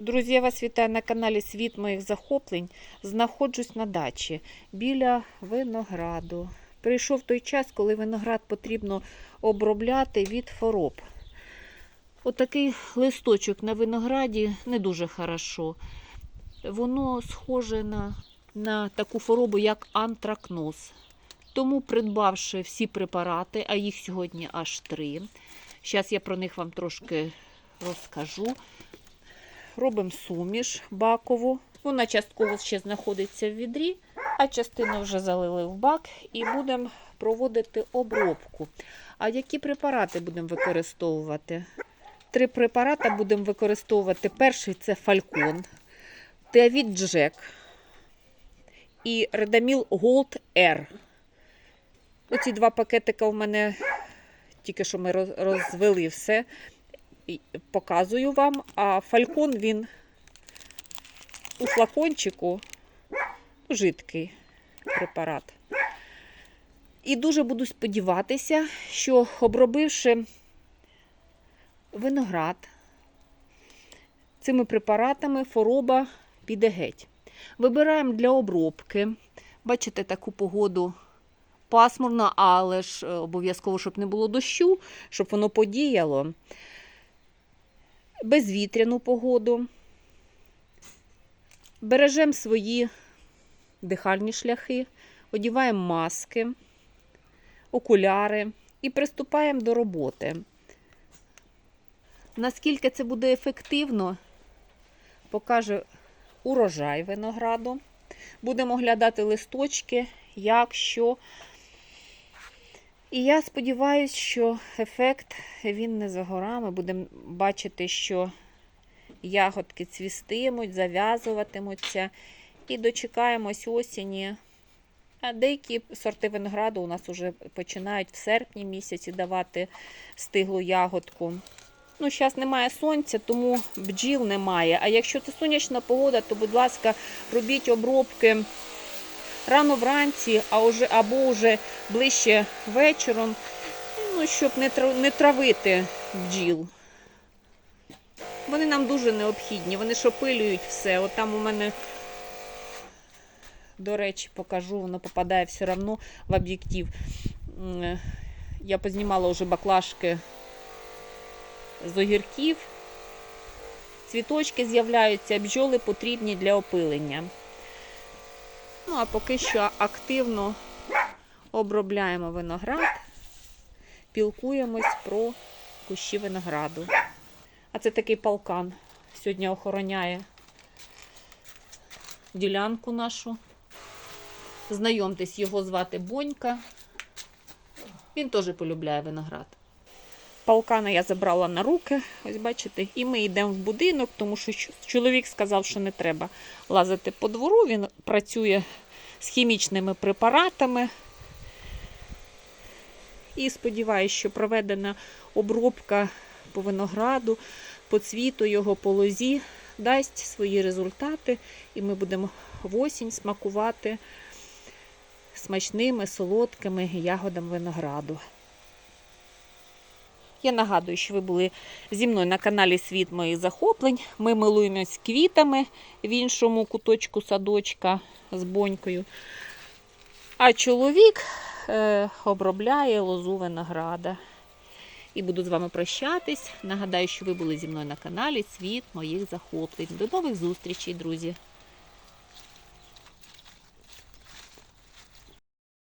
Друзі, я вас вітаю на каналі Світ моїх захоплень. Знаходжусь на дачі біля винограду. Прийшов той час, коли виноград потрібно обробляти від хвороб. Отакий листочок на винограді не дуже хорошо. Воно схоже на, на таку хворобу, як антракноз. Тому, придбавши всі препарати, а їх сьогодні аж три. Зараз я про них вам трошки розкажу. Робимо суміш бакову. Вона частково ще знаходиться в відрі, а частину вже залили в бак і будемо проводити обробку. А які препарати будемо використовувати? Три препарати будемо використовувати. Перший це фалькон, Теавіт Джек і Редаміл Голд Р. Оці два пакетика у мене тільки що ми розвели все показую вам. А фалькон він у флакончику жидкий препарат. І дуже буду сподіватися, що обробивши виноград цими препаратами, хвороба піде геть. Вибираємо для обробки. Бачите, таку погоду пасмурно, але ж е, обов'язково, щоб не було дощу, щоб воно подіяло безвітряну погоду. Бережемо свої дихальні шляхи, одіваємо маски, окуляри і приступаємо до роботи. Наскільки це буде ефективно, покаже урожай винограду. Будемо оглядати листочки, як що. І я сподіваюся, що ефект він не за горами. Будемо бачити, що ягодки цвістимуть, зав'язуватимуться. І дочекаємось осені. А деякі сорти винограду у нас вже починають в серпні місяці давати стиглу ягодку. Ну, зараз немає сонця, тому бджіл немає. А якщо це сонячна погода, то, будь ласка, робіть обробки рано вранці, а уже, або вже ближче вечором, ну, щоб не, не травити бджіл. Вони нам дуже необхідні, вони ж опилюють все. От там у мене, до речі, покажу, воно попадає все одно в об'єктив. Я познімала вже баклажки з огірків. Цвіточки з'являються, бджоли потрібні для опилення. Ну, а поки що активно обробляємо виноград, пілкуємось про кущі винограду. А це такий полкан. Сьогодні охороняє ділянку нашу. Знайомтесь, його звати Бонька. Він теж полюбляє виноград. Полкана я забрала на руки, ось бачите, і ми йдемо в будинок, тому що чоловік сказав, що не треба лазити по двору. Він працює з хімічними препаратами. І сподіваюся, що проведена обробка по винограду, по цвіту його, по лозі дасть свої результати, і ми будемо в осінь смакувати смачними солодкими ягодами винограду. Я нагадую, що ви були зі мною на каналі Світ моїх захоплень. Ми милуємось квітами в іншому куточку садочка з бонькою. А чоловік е, обробляє лозу винограда. І буду з вами прощатись. Нагадаю, що ви були зі мною на каналі Світ моїх захоплень. До нових зустрічей, друзі!